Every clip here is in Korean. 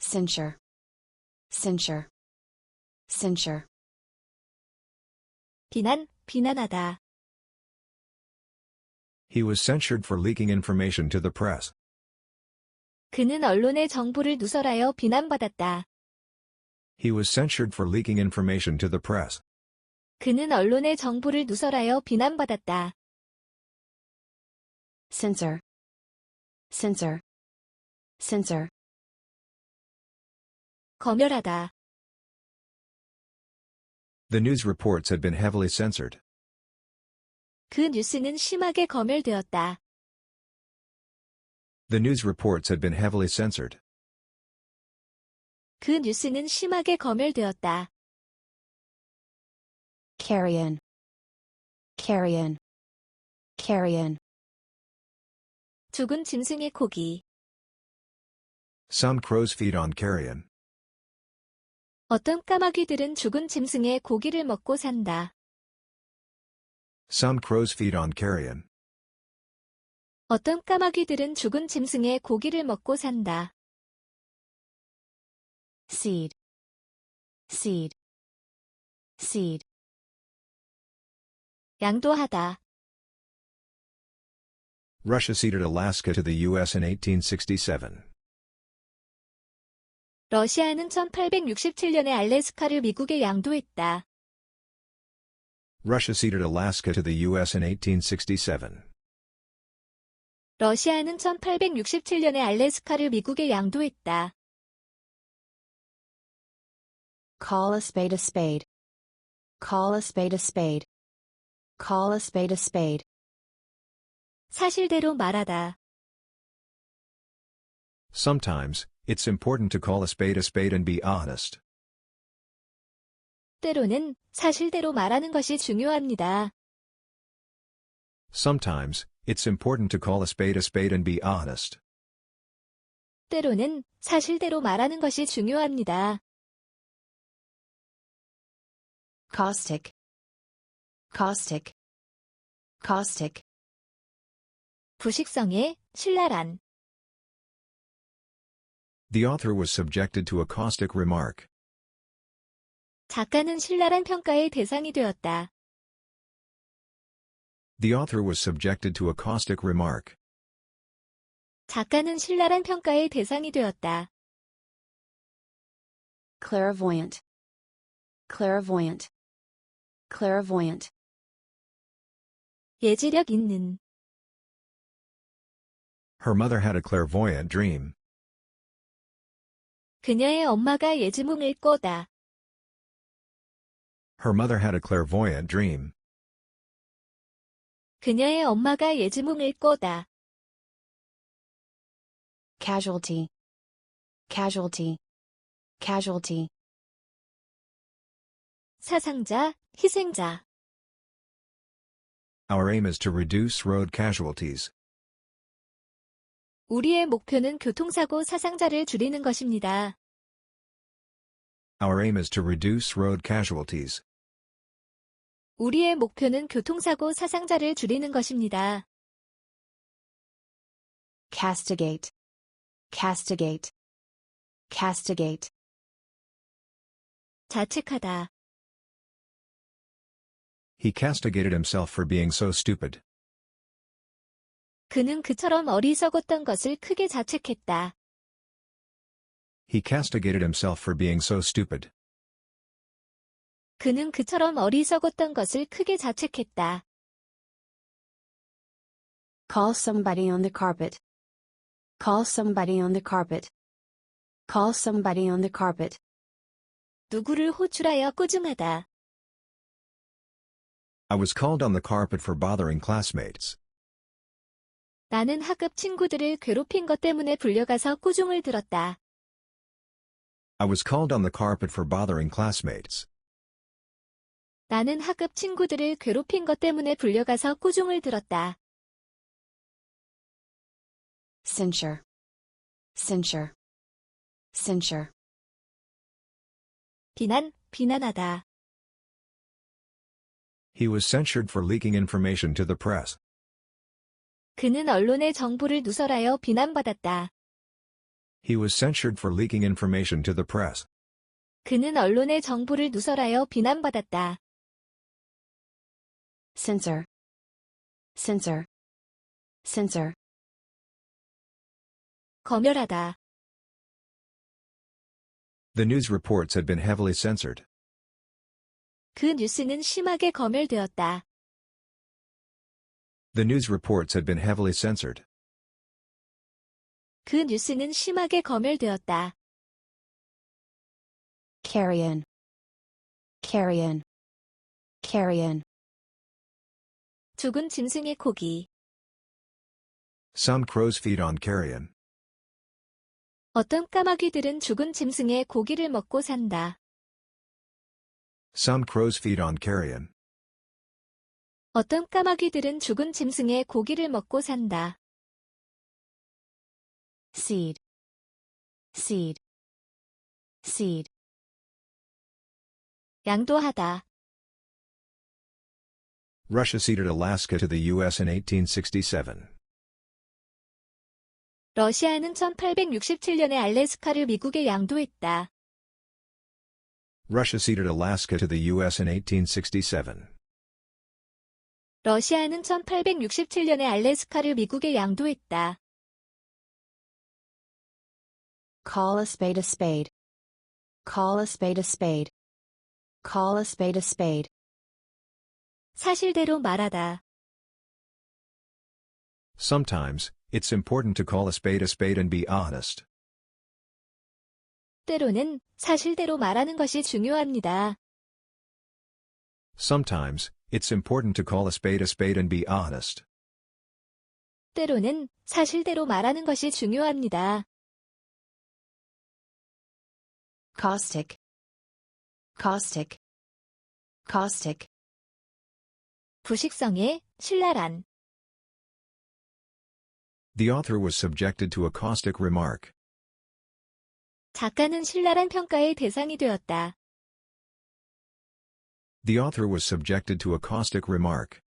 censure, censure, censure, 비난, 비난하다. He was censured for leaking information to the press. 그는 언론의 정보를 누설하여 비난받았다. He was censured for leaking information to the press. 그는 언론의 정보를 누설하여 비난받았다. censor, censor, censor, 검열하다. The news reports had been heavily censored. 그 뉴스는 심하게 검열되었다. The news reports had been heavily censored. 그 뉴스는 심하게 검열되었다. carrion, carrion, carrion, 죽은 짐승의 고기. Some crows feed on carrion. 어떤 까마귀들은 죽은 짐승의 고기를 먹고 산다. Some crows feed on carrion. 어떤 까마귀들은 죽은 짐승의 고기를 먹고 산다. seed, seed, seed, 양도하다. Russia ceded Alaska to the U.S. in 1867. 러시아는 1867년에 알래스카를 미국에 양도했다. Russia ceded Alaska to the U.S. in 1867. 러시아는 1867년에 알래스카를 미국에 양도했다. call a spade a spade, call a spade a spade, call a spade a spade, 사실대로 말하다. Sometimes, it's important to call a spade a spade and be honest. 때로는 사실대로 말하는 것이 중요합니다. Sometimes, it's important to call a spade a spade and be honest. 때로는 사실대로 말하는 것이 중요합니다. caustic, caustic, caustic, 부식성에 신랄한 The author was subjected to a caustic remark. 작가는 신랄한 평가의 대상이 되었다. The author was subjected to a caustic remark. 작가는 신랄한 평가의 대상이 되었다. clairvoyant, clairvoyant, clairvoyant, 예지력 있는 Her mother had a clairvoyant dream. 그녀의 엄마가 예지몽을 꿔다. Her mother had a clairvoyant dream. 그녀의 엄마가 예지몽을 꿔다. casualty, casualty, casualty, 사상자, 희생자. Our aim is to reduce road casualties. 우리의 목표는 교통사고 사상자를 줄이는 것입니다. Our aim is to reduce road casualties. 우리의 목표는 교통사고 사상자를 줄이는 것입니다. castigate, castigate, castigate, 자책하다. He castigated himself for being so stupid. 그는 그처럼 어리석었던 것을 크게 자책했다. He castigated himself for being so stupid. 그는 그처럼 어리석었던 것을 크게 자책했다. call somebody on the carpet, call somebody on the carpet, call somebody on the carpet, 누구를 호출하여 꾸중하다. I was called on the carpet for bothering classmates. 나는 학급 친구들을 괴롭힌 것 때문에 불려가서 꾸중을 들었다. I was called on the carpet for bothering classmates. 나는 학급 친구들을 괴롭힌 것 때문에 불려가서 꾸중을 들었다. censure, censure, censure, 비난, 비난하다. He was censured for leaking information to the press. 그는 언론의 정보를 누설하여 비난받았다. He was censured for leaking information to the press. 그는 언론의 정보를 누설하여 비난받았다. censor, censor, censor, 검열하다. The news reports had been heavily censored. 그 뉴스는 심하게 검열되었다. The news reports had been heavily censored. 그 뉴스는 심하게 검열되었다. carrion, carrion, carrion, 죽은 짐승의 고기. Some crows feed on carrion. 어떤 까마귀들은 죽은 짐승의 고기를 먹고 산다. Some crows feed on carrion. 어떤 까마귀들은 죽은 짐승의 고기를 먹고 산다. seed, seed, seed, 양도하다. Russia ceded Alaska to the U.S. in 1867. 러시아는 1867년에 알래스카를 미국에 양도했다. Russia ceded Alaska to the U.S. in 1867. 러시아는 1867년에 알래스카를 미국에 양도했다. call a spade a spade, call a spade a spade, call a spade a spade, 사실대로 말하다. Sometimes, it's important to call a spade a spade and be honest. 때로는 사실대로 말하는 것이 중요합니다. Sometimes, it's important to call a spade a spade and be honest. 때로는 사실대로 말하는 것이 중요합니다. caustic, caustic, caustic, 부식성의 신랄한 The author was subjected to a caustic remark. 작가는 신랄한 평가의 대상이 되었다. The author was subjected to a caustic remark.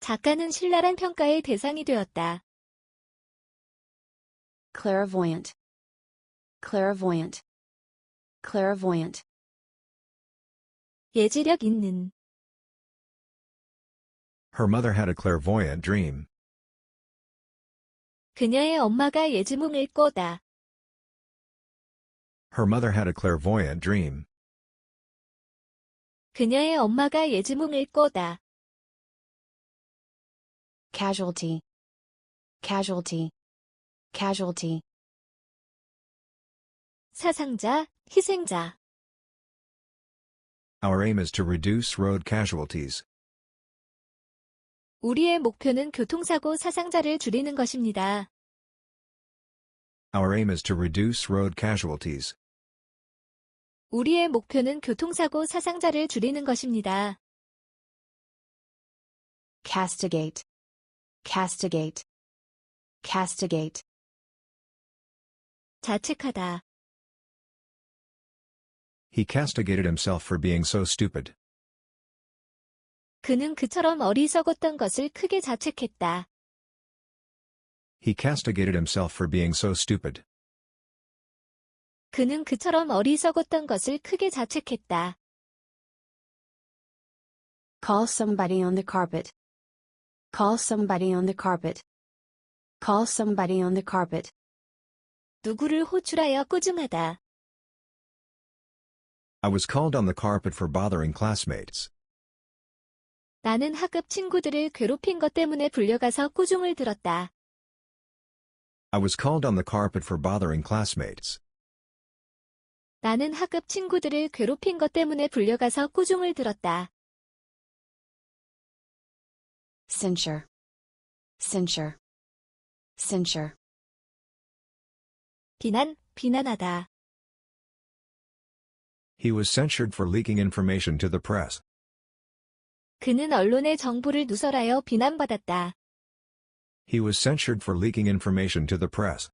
작가는 신랄한 평가의 대상이 되었다. clairvoyant, clairvoyant, clairvoyant, 예지력 있는 Her mother had a clairvoyant dream. 그녀의 엄마가 예지몽일 거다. Her mother had a clairvoyant dream. 그녀의 엄마가 예지몽일 거다. casualty, casualty, casualty, 사상자, 희생자. Our aim is to reduce road casualties. 우리의 목표는 교통사고 사상자를 줄이는 것입니다. Our aim is to reduce road casualties. 우리의 목표는 교통사고 사상자를 줄이는 것입니다. castigate, castigate, castigate, 자책하다. He castigated himself for being so stupid. 그는 그처럼 어리석었던 것을 크게 자책했다. He castigated himself for being so stupid. 그는 그처럼 어리석었던 것을 크게 자책했다. call somebody on the carpet, call somebody on the carpet, call somebody on the carpet, 누구를 호출하여 꾸중하다. I was called on the carpet for bothering classmates. 나는 학급 친구들을 괴롭힌 것 때문에 불려가서 꾸중을 들었다. I was called on the carpet for bothering classmates. 나는 학급 친구들을 괴롭힌 것 때문에 불려가서 꾸중을 들었다. censure, censure, censure, 비난, 비난하다. He was censured for leaking information to the press. 그는 언론의 정보를 누설하여 비난받았다. He was censured for leaking information to the press.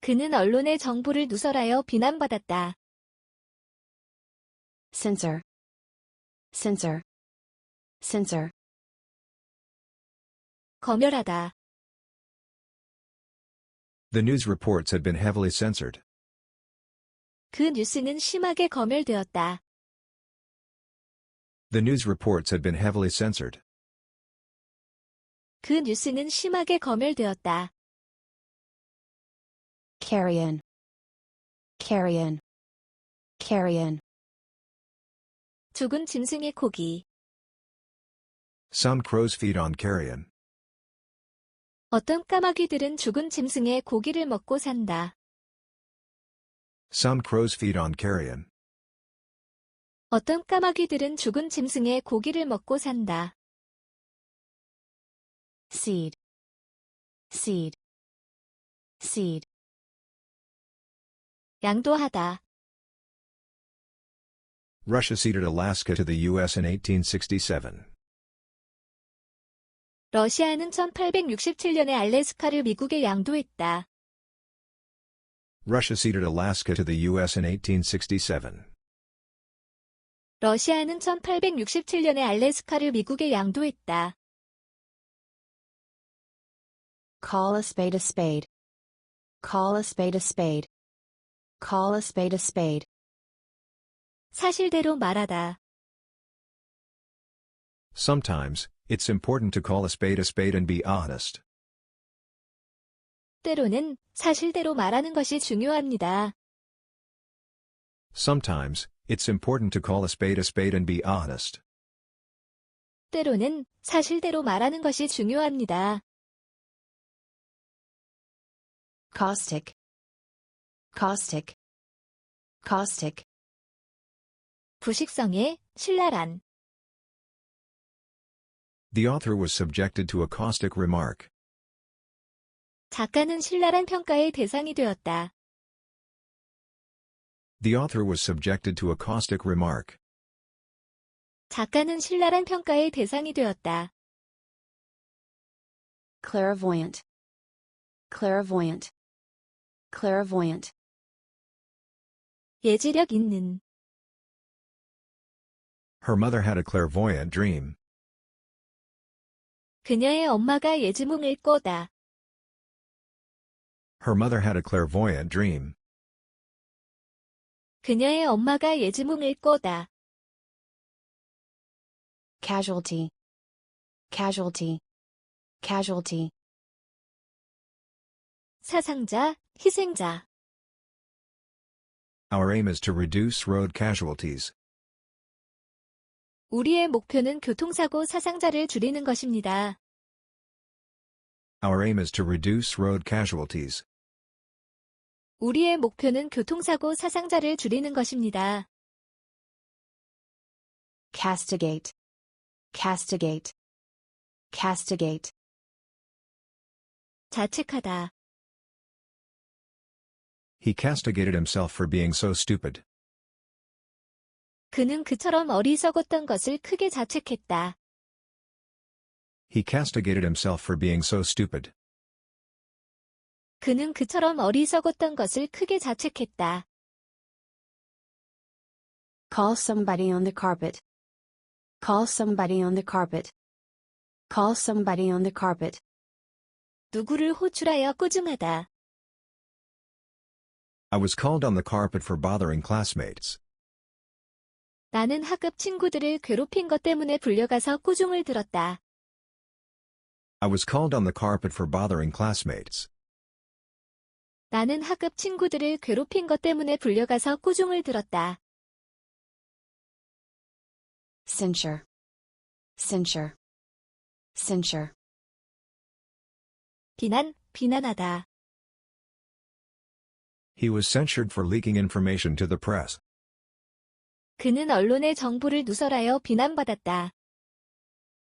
그는 언론의 정보를 누설하여 비난받았다. censor, censor, censor, 검열하다. The news reports had been heavily censored. 그 뉴스는 심하게 검열되었다. The news reports had been heavily censored. 그 뉴스는 심하게 검열되었다. carrion, carrion, carrion, 죽은 짐승의 고기. Some crows feed on carrion. 어떤 까마귀들은 죽은 짐승의 고기를 먹고 산다. Some crows feed on carrion. 어떤 까마귀들은 죽은 짐승의 고기를 먹고 산다. seed, seed, seed, 양도하다. Russia ceded Alaska to the U.S. in 1867. 러시아는 1867년에 알래스카를 미국에 양도했다. Russia ceded Alaska to the U.S. in 1867. 러시아는 1867년에 알래스카를 미국에 양도했다. call a spade a spade, call a spade a spade, call a spade a spade, 사실대로 말하다. Sometimes, it's important to call a spade a spade and be honest. 때로는 사실대로 말하는 것이 중요합니다. Sometimes, it's important to call a spade a spade and be honest. 때로는 사실대로 말하는 것이 중요합니다. caustic, caustic, caustic, 부식성의 신랄한. The author was subjected to a caustic remark. 작가는 신랄한 평가의 대상이 되었다. The author was subjected to a caustic remark. 작가는 신랄한 평가의 대상이 되었다. clairvoyant, clairvoyant, clairvoyant, 예지력 있는. Her mother had a clairvoyant dream. 그녀의 엄마가 예지몽을 꼬다. Her mother had a clairvoyant dream. 그녀의 엄마가 예지몽을 꼬다. casualty, casualty, casualty, 사상자, 희생자. Our aim is to reduce road casualties. 우리의 목표는 교통사고 사상자를 줄이는 것입니다. Our aim is to reduce road casualties. 우리의 목표는 교통사고 사상자를 줄이는 것입니다. castigate, castigate, castigate, 자책하다. He castigated himself for being so stupid. 그는 그처럼 어리석었던 것을 크게 자책했다. He castigated himself for being so stupid. 그는 그처럼 어리석었던 것을 크게 자책했다. call somebody on the carpet, call somebody on the carpet, call somebody on the carpet, 누구를 호출하여 꾸중하다. I was called on the carpet for bothering classmates. 나는 학급 친구들을 괴롭힌 것 때문에 불려가서 꾸중을 들었다. I was called on the carpet for bothering classmates. 나는 학급 친구들을 괴롭힌 것 때문에 불려가서 꾸중을 들었다. censure, censure, censure, 비난, 비난하다. He was censured for leaking information to the press. 그는 언론의 정보를 누설하여 비난받았다.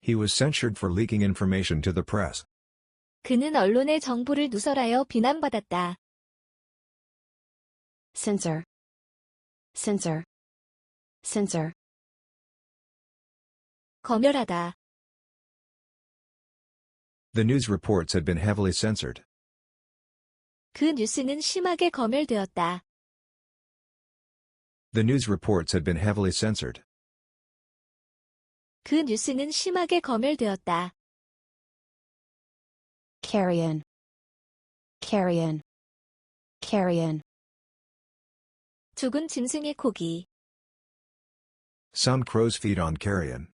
He was censured for leaking information to the press. 그는 언론의 정보를 누설하여 비난받았다. censor, censor, censor, 검열하다. The news reports had been heavily censored. 그 뉴스는 심하게 검열되었다. The news reports had been heavily censored. 그 뉴스는 심하게 검열되었다. carrion, carrion, carrion, 죽은 짐승의 고기. Some crows feed on carrion.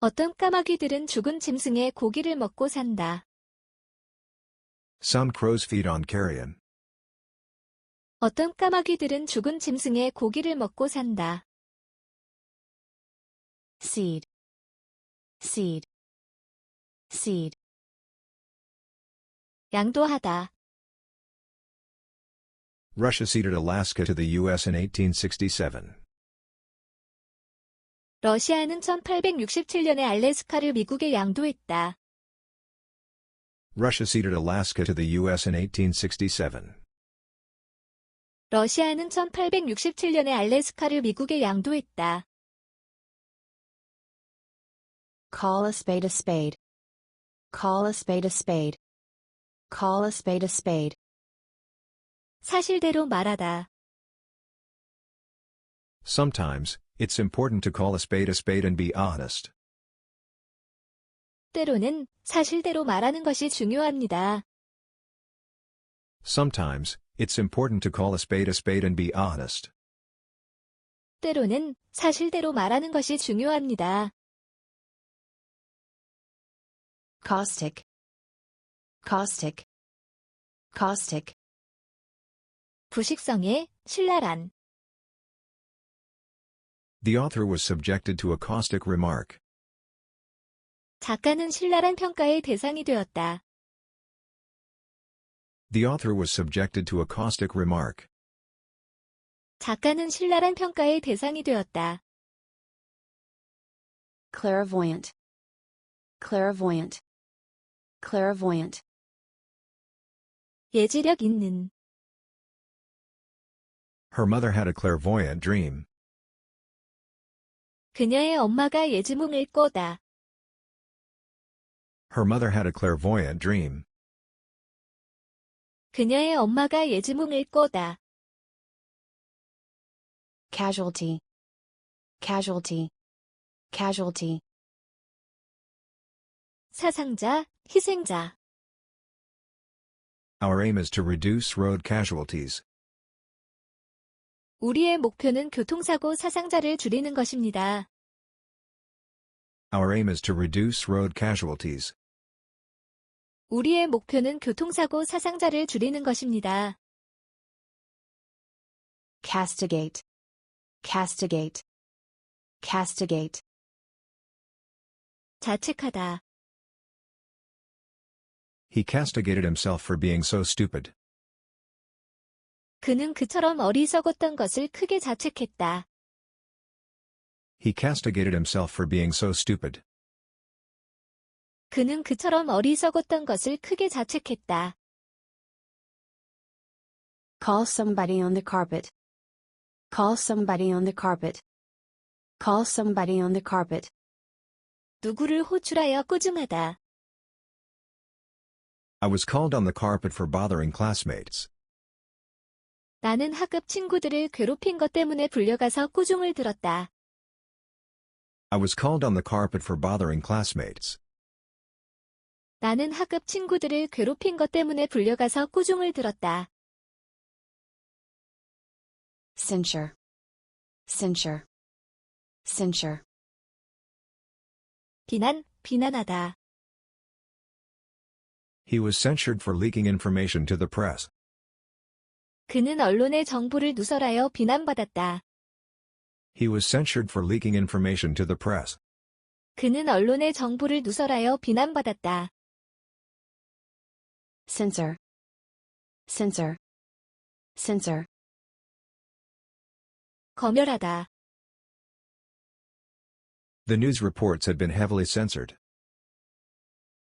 어떤 까마귀들은 죽은 짐승의 고기를 먹고 산다. Some crows feed on carrion. 어떤 까마귀들은 죽은 짐승의 고기를 먹고 산다. seed, seed, seed, 양도하다. Russia ceded Alaska to the U.S. in 1867. 러시아는 1867년에 알래스카를 미국에 양도했다. Russia ceded Alaska to the U.S. in 1867. 러시아는 1867년에 알래스카를 미국에 양도했다. call a spade a spade, call a spade a spade, call a spade a spade, 사실대로 말하다. Sometimes, it's important to call a spade a spade and be honest. 때로는 사실대로 말하는 것이 중요합니다. Sometimes, it's important to call a spade a spade and be honest. 때로는 사실대로 말하는 것이 중요합니다. caustic, caustic, caustic, 부식성의 신랄한 The author was subjected to a caustic remark. 작가는 신랄한 평가의 대상이 되었다. The author was subjected to a caustic remark. 작가는 신랄한 평가의 대상이 되었다. clairvoyant, clairvoyant, clairvoyant, 예지력 있는 Her mother had a clairvoyant dream. 그녀의 엄마가 예지몽일 거다. Her mother had a clairvoyant dream. 그녀의 엄마가 예지몽일 거다. casualty, casualty, casualty, 사상자, 희생자. Our aim is to reduce road casualties. 우리의 목표는 교통사고 사상자를 줄이는 것입니다. Our aim is to reduce road casualties. 우리의 목표는 교통사고 사상자를 줄이는 것입니다. castigate, castigate, castigate, 자책하다. He castigated himself for being so stupid. 그는 그처럼 어리석었던 것을 크게 자책했다. He castigated himself for being so stupid. 그는 그처럼 어리석었던 것을 크게 자책했다. call somebody on the carpet, call somebody on the carpet, call somebody on the carpet, 누구를 호출하여 꾸중하다. I was called on the carpet for bothering classmates. 나는 학급 친구들을 괴롭힌 것 때문에 불려가서 꾸중을 들었다. I was called on the carpet for bothering classmates. 나는 학급 친구들을 괴롭힌 것 때문에 불려가서 꾸중을 들었다. censure, censure, censure, 비난, 비난하다. He was censured for leaking information to the press. 그는 언론의 정보를 누설하여 비난받았다. He was censured for leaking information to the press. 그는 언론의 정보를 누설하여 비난받았다. censor, censor, censor, 검열하다. The news reports had been heavily censored.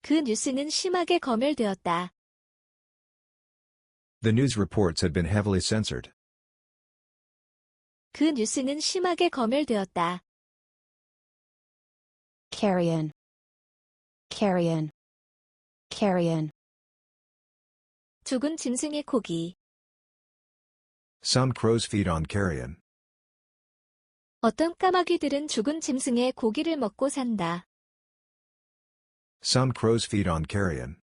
그 뉴스는 심하게 검열되었다. The news reports had been heavily censored. 그 뉴스는 심하게 검열되었다. carrion, carrion, carrion, 죽은 짐승의 고기. Some crows feed on carrion. 어떤 까마귀들은 죽은 짐승의 고기를 먹고 산다. Some crows feed on carrion.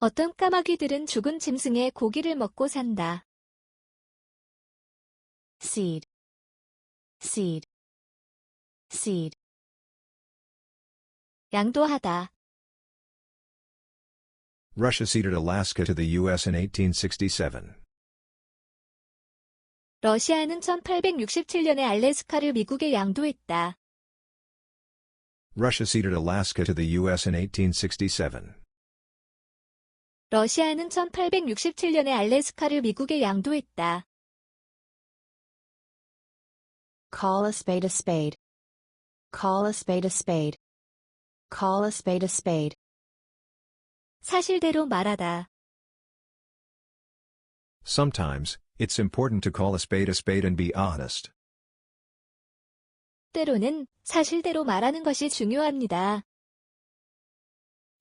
어떤 까마귀들은 죽은 짐승의 고기를 먹고 산다. seed, seed, seed, 양도하다. Russia ceded Alaska to the U.S. in 1867. 러시아는 1867년에 알래스카를 미국에 양도했다. Russia ceded Alaska to the U.S. in 1867. 러시아는 1867년에 알래스카를 미국에 양도했다. call a spade a spade, call a spade a spade, call a spade a spade, 사실대로 말하다. Sometimes, it's important to call a spade a spade and be honest. 때로는 사실대로 말하는 것이 중요합니다.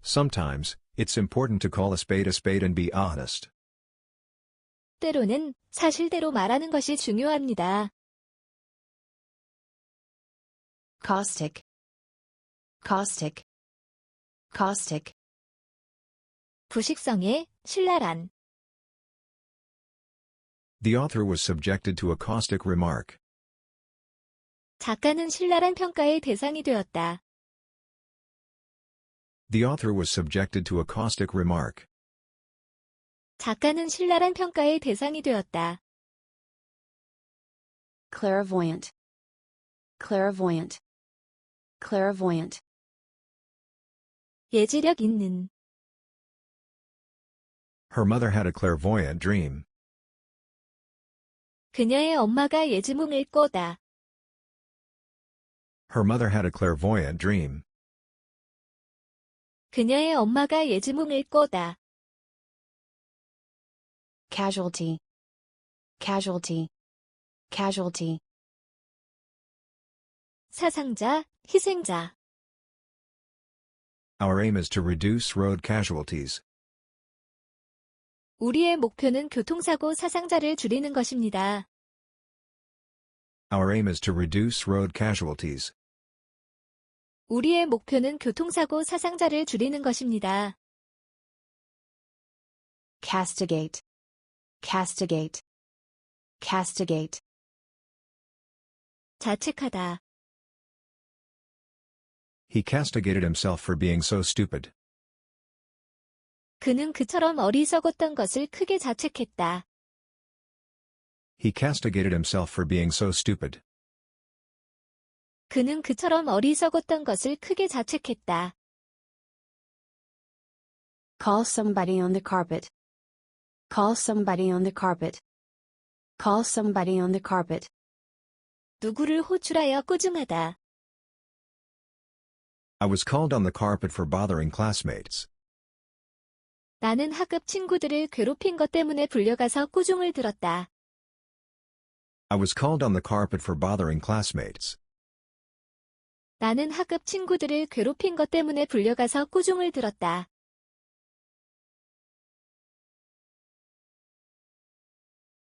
Sometimes, it's important to call a spade a spade and be honest. 때로는 사실대로 말하는 것이 중요합니다. caustic, caustic, caustic, 부식성의 신랄한 The author was subjected to a caustic remark. 작가는 신랄한 평가의 대상이 되었다. The author was subjected to a caustic remark. 작가는 신랄한 평가의 대상이 되었다. clairvoyant, clairvoyant, clairvoyant, 예지력 있는 Her mother had a clairvoyant dream. 그녀의 엄마가 예지몽을 꼬다. Her mother had a clairvoyant dream. 그녀의 엄마가 예지몽을 꼬다. casualty, casualty, casualty, 사상자, 희생자. Our aim is to reduce road casualties. 우리의 목표는 교통사고 사상자를 줄이는 것입니다. Our aim is to reduce road casualties. 우리의 목표는 교통사고 사상자를 줄이는 것입니다. castigate, castigate, castigate, 자책하다. He castigated himself for being so stupid. 그는 그처럼 어리석었던 것을 크게 자책했다. He castigated himself for being so stupid. 그는 그처럼 어리석었던 것을 크게 자책했다. call somebody on the carpet, call somebody on the carpet, call somebody on the carpet, 누구를 호출하여 꾸중하다. I was called on the carpet for bothering classmates. 나는 학급 친구들을 괴롭힌 것 때문에 불려가서 꾸중을 들었다. I was called on the carpet for bothering classmates. 나는 학급 친구들을 괴롭힌 것 때문에 불려가서 꾸중을 들었다.